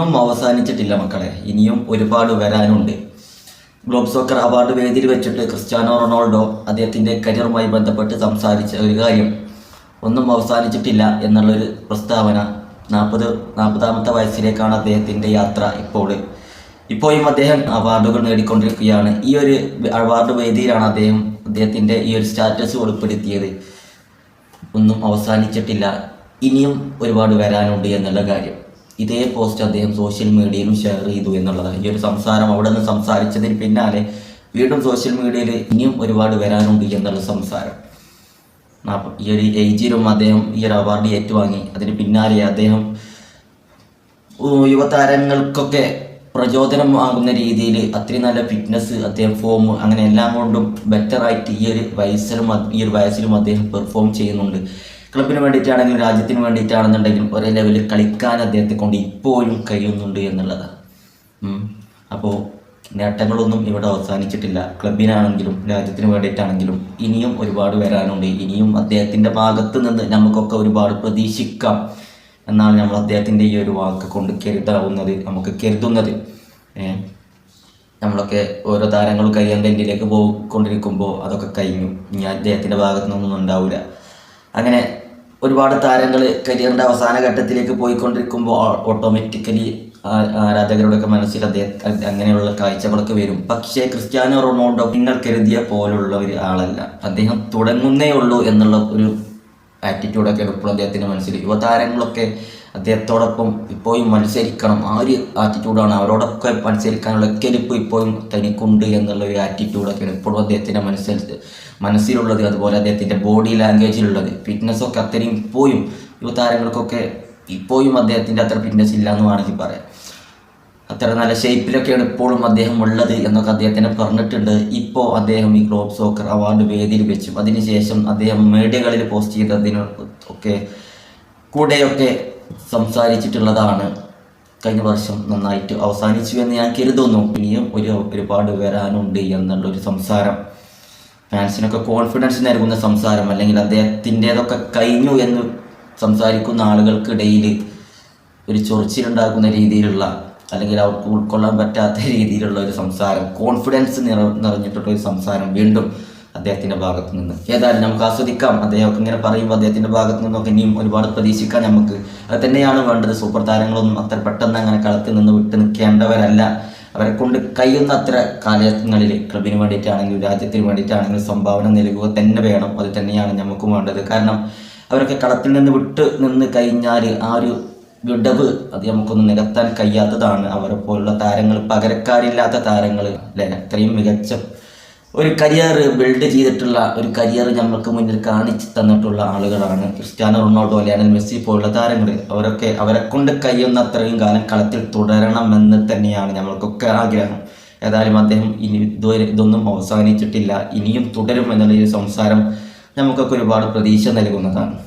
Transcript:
ഒന്നും അവസാനിച്ചിട്ടില്ല മക്കളെ. ഇനിയും ഒരുപാട് വരാനുണ്ട്. ഗ്ലോബ് സോക്കർ അവാർഡ് വേദിയിൽ വെച്ചിട്ട് ക്രിസ്ത്യാനോ റൊണാൾഡോ അദ്ദേഹത്തിന്റെ കരിയറുമായി ബന്ധപ്പെട്ട് സംസാരിച്ച ഒരു കാര്യം ഒന്നും അവസാനിച്ചിട്ടില്ല എന്നുള്ളൊരു പ്രസ്താവന നാൽപ്പത് നാൽപ്പതാമത്തെ വയസ്സിലേക്കാണ് അദ്ദേഹത്തിന്റെ യാത്ര ഇപ്പോൾ. ഇപ്പോഴും അദ്ദേഹം അവാർഡുകൾ നേടിക്കൊണ്ടിരിക്കുകയാണ്. ഈ ഒരു അവാർഡ് വേദിയിലാണ് അദ്ദേഹം അദ്ദേഹത്തിന്റെ ഈ ഒരു സ്റ്റാറ്റസ് വെളിപ്പെടുത്തിയത്. ഒന്നും അവസാനിച്ചിട്ടില്ല. ഇനിയും ഒരുപാട് വരാനുണ്ട് എന്നുള്ള കാര്യം. ഇതേ പോസ്റ്റ് അദ്ദേഹം സോഷ്യൽ മീഡിയയിലും ഷെയർ ചെയ്തു എന്നുള്ളതാണ്. ഈ ഒരു സംസാരം അവിടെ നിന്ന് സംസാരിച്ചതിന് പിന്നാലെ വീണ്ടും സോഷ്യൽ മീഡിയയിൽ ഇനിയും ഒരുപാട് വരാനുണ്ട് എന്നുള്ള സംസാരം. ഈ ഒരു ഏജിലും അദ്ദേഹം ഈ ഒരു അവാർഡ് ഏറ്റുവാങ്ങി. അതിന് പിന്നാലെ അദ്ദേഹം യുവതാരങ്ങൾക്കൊക്കെ പ്രചോദനം ആകുന്ന രീതിയിൽ അത്രയും നല്ല ഫിറ്റ്നസ് അദ്ദേഹം ഫോം അങ്ങനെ എല്ലാം കൊണ്ടും ബെറ്ററായിട്ട് ഈ ഒരു വയസ്സിലും ഈ ഒരു വയസ്സിലും അദ്ദേഹം പെർഫോം ചെയ്യുന്നുണ്ട്. ക്ലബിന് വേണ്ടിയിട്ടാണെങ്കിലും രാജ്യത്തിന് വേണ്ടിയിട്ടാണെന്നുണ്ടെങ്കിലും ഒരേ ലെവലിൽ കളിക്കാൻ അദ്ദേഹത്തെ കൊണ്ട് ഇപ്പോഴും കഴിയുന്നുണ്ട് എന്നുള്ളതാണ് അപ്പോൾ നേട്ടങ്ങളൊന്നും ഇവിടെ അവസാനിച്ചിട്ടില്ല. ക്ലബിനാണെങ്കിലും രാജ്യത്തിന് വേണ്ടിയിട്ടാണെങ്കിലും ഇനിയും ഒരുപാട് വരാനുണ്ട്. ഇനിയും അദ്ദേഹത്തിന്റെ ഭാഗത്ത് നിന്ന് നമുക്കൊക്കെ ഒരുപാട് പ്രതീക്ഷിക്കാം എന്നാണ് നമ്മൾ അദ്ദേഹത്തിന്റെ ഈ ഒരു വാക്ക് കൊണ്ട് കരുതാവുന്നത് നമുക്ക് കരുതുന്നത്. നമ്മളൊക്കെ ഓരോ താരങ്ങൾ കഴിയാൻ ഇന്ത്യയിലേക്ക് പോയിക്കൊണ്ടിരിക്കുമ്പോൾ അതൊക്കെ കഴിഞ്ഞു. ഇനി അദ്ദേഹത്തിന്റെ ഭാഗത്തു നിന്നൊന്നും ഉണ്ടാവില്ല അങ്ങനെ ഒരുപാട് താരങ്ങൾ കരിയറിന്റെ അവസാന ഘട്ടത്തിലേക്ക് പോയിക്കൊണ്ടിരിക്കുമ്പോൾ ഓട്ടോമാറ്റിക്കലി ആരാധകരുടെയൊക്കെ മനസ്സിൽ അദ്ദേഹം അങ്ങനെയുള്ള കാഴ്ചകളൊക്കെ വരും. പക്ഷേ ക്രിസ്ത്യാനോ റൊണാൾഡോ നിങ്ങൾ കരുതിയ പോലുള്ള ഒരു ആളല്ല. അദ്ദേഹം തുടങ്ങുന്നേ ഉള്ളൂ എന്നുള്ള ഒരു ആറ്റിറ്റ്യൂഡൊക്കെയാണ് ഇപ്പോഴും അദ്ദേഹത്തിന്റെ മനസ്സിൽ യുവതാരങ്ങളൊക്കെ അദ്ദേഹത്തോടൊപ്പം ഇപ്പോഴും മത്സരിക്കണം. ആ ഒരു ആറ്റിറ്റ്യൂഡാണ് അവരോടൊക്കെ മത്സരിക്കാനുള്ള കെലിപ്പ് ഇപ്പോഴും തനിക്കുണ്ട് എന്നുള്ള ഒരു ആറ്റിറ്റ്യൂഡൊക്കെയാണ് ഇപ്പോഴും അദ്ദേഹത്തിന്റെ മനസ്സിൽ മനസ്സിലുള്ളത്. അതുപോലെ അദ്ദേഹത്തിന്റെ ബോഡി ലാംഗ്വേജിലുള്ളത് ഫിറ്റ്നസ്സൊക്കെ അത്രയും ഇപ്പോഴും യുവതാരങ്ങൾക്കൊക്കെ ഇപ്പോഴും അദ്ദേഹത്തിന്റെ അത്ര ഫിറ്റ്നസ് ഇല്ല എന്ന് വേണമെങ്കിൽ പറയാം. അത്ര നല്ല ഷേപ്പിലൊക്കെയാണ് ഇപ്പോഴും അദ്ദേഹം ഉള്ളത് എന്നൊക്കെ അദ്ദേഹത്തിന് പറഞ്ഞിട്ടുണ്ട്. ഇപ്പോൾ അദ്ദേഹം ഈ ഗ്ലോബ് സോക്കർ അവാർഡ് വേദിയിൽ വെച്ചു. അതിനുശേഷം അദ്ദേഹം മീഡിയകളിൽ പോസ്റ്റ് ചെയ്തതിന് ഒക്കെ കൂടെയൊക്കെ സംസാരിച്ചിട്ടുള്ളതാണ്. കഴിഞ്ഞ വർഷം നന്നായിട്ട് അവസാനിച്ചു എന്ന് ഞാൻ കരുതുന്നു. ഇനിയും ഒരു ഒരുപാട് വരാനുണ്ട് എന്നുള്ളൊരു സംസാരം. ഫാൻസിനൊക്കെ കോൺഫിഡൻസ് നൽകുന്ന സംസാരം. അല്ലെങ്കിൽ അദ്ദേഹത്തിന്റെതൊക്കെ കഴിഞ്ഞു എന്ന് സംസാരിക്കുന്ന ആളുകൾക്കിടയിൽ ഒരു ചൊറിച്ചിലുണ്ടാക്കുന്ന രീതിയിലുള്ള അല്ലെങ്കിൽ അവർക്ക് ഉൾക്കൊള്ളാൻ പറ്റാത്ത രീതിയിലുള്ള ഒരു സംസാരം കോൺഫിഡൻസ് നിറ നിറഞ്ഞിട്ടുള്ള ഒരു സംസാരം വീണ്ടും അദ്ദേഹത്തിന്റെ ഭാഗത്ത് നിന്ന്. ഏതായാലും നമുക്ക് ആസ്വദിക്കാം. അദ്ദേഹം ഇങ്ങനെ പറയുമ്പോൾ അദ്ദേഹത്തിന്റെ ഭാഗത്ത് നിന്നൊക്കെ ഇനിയും ഒരുപാട് പ്രതീക്ഷിക്കാം നമുക്ക്. അത് തന്നെയാണ് വേണ്ടത്. സൂപ്പർ താരങ്ങളൊന്നും അത്ര പെട്ടെന്ന് അങ്ങനെ കളത്തിൽ നിന്ന് വിട്ട് നിൽക്കേണ്ടവരല്ല. അവരെ കൊണ്ട് കഴിയുന്ന അത്ര കാലങ്ങളിൽ ക്ലബിന് വേണ്ടിയിട്ടാണെങ്കിലും രാജ്യത്തിന് വേണ്ടിയിട്ടാണെങ്കിലും സംഭാവന നൽകുക തന്നെ വേണം. അത് തന്നെയാണ് നമുക്കും വേണ്ടത്. കാരണം അവരൊക്കെ കളത്തിൽ നിന്ന് വിട്ട് നിന്ന് കഴിഞ്ഞാൽ ആ ഒരു വിടവ് അത് നമുക്കൊന്ന് നികത്താൻ കഴിയാത്തതാണ്. അവരെ പോലുള്ള താരങ്ങൾ പകരക്കാരില്ലാത്ത താരങ്ങൾ. അല്ലെ? അത്രയും മികച്ച ഒരു കരിയർ ബിൽഡ് ചെയ്തിട്ടുള്ള ഒരു കരിയർ നമ്മൾക്ക് മുന്നിൽ കാണിച്ചു തന്നിട്ടുള്ള ആളുകളാണ് ക്രിസ്ത്യാനോ റൊണാൾഡോ ലയണൽ മെസ്സി പോലുള്ള താരങ്ങൾ അവരൊക്കെ അവരെ കൊണ്ട് കഴിയുന്ന അത്രയും കാലം കളത്തിൽ തുടരണമെന്ന് തന്നെയാണ് നമ്മൾക്കൊക്കെ ആഗ്രഹം. ഏതായാലും അദ്ദേഹം ഇനി ഇതുവരെ ഇതൊന്നും അവസാനിച്ചിട്ടില്ല. ഇനിയും തുടരും എന്നുള്ള സംസാരം നമുക്കൊക്കെ ഒരുപാട് പ്രതീക്ഷ നൽകുന്നതാണ്.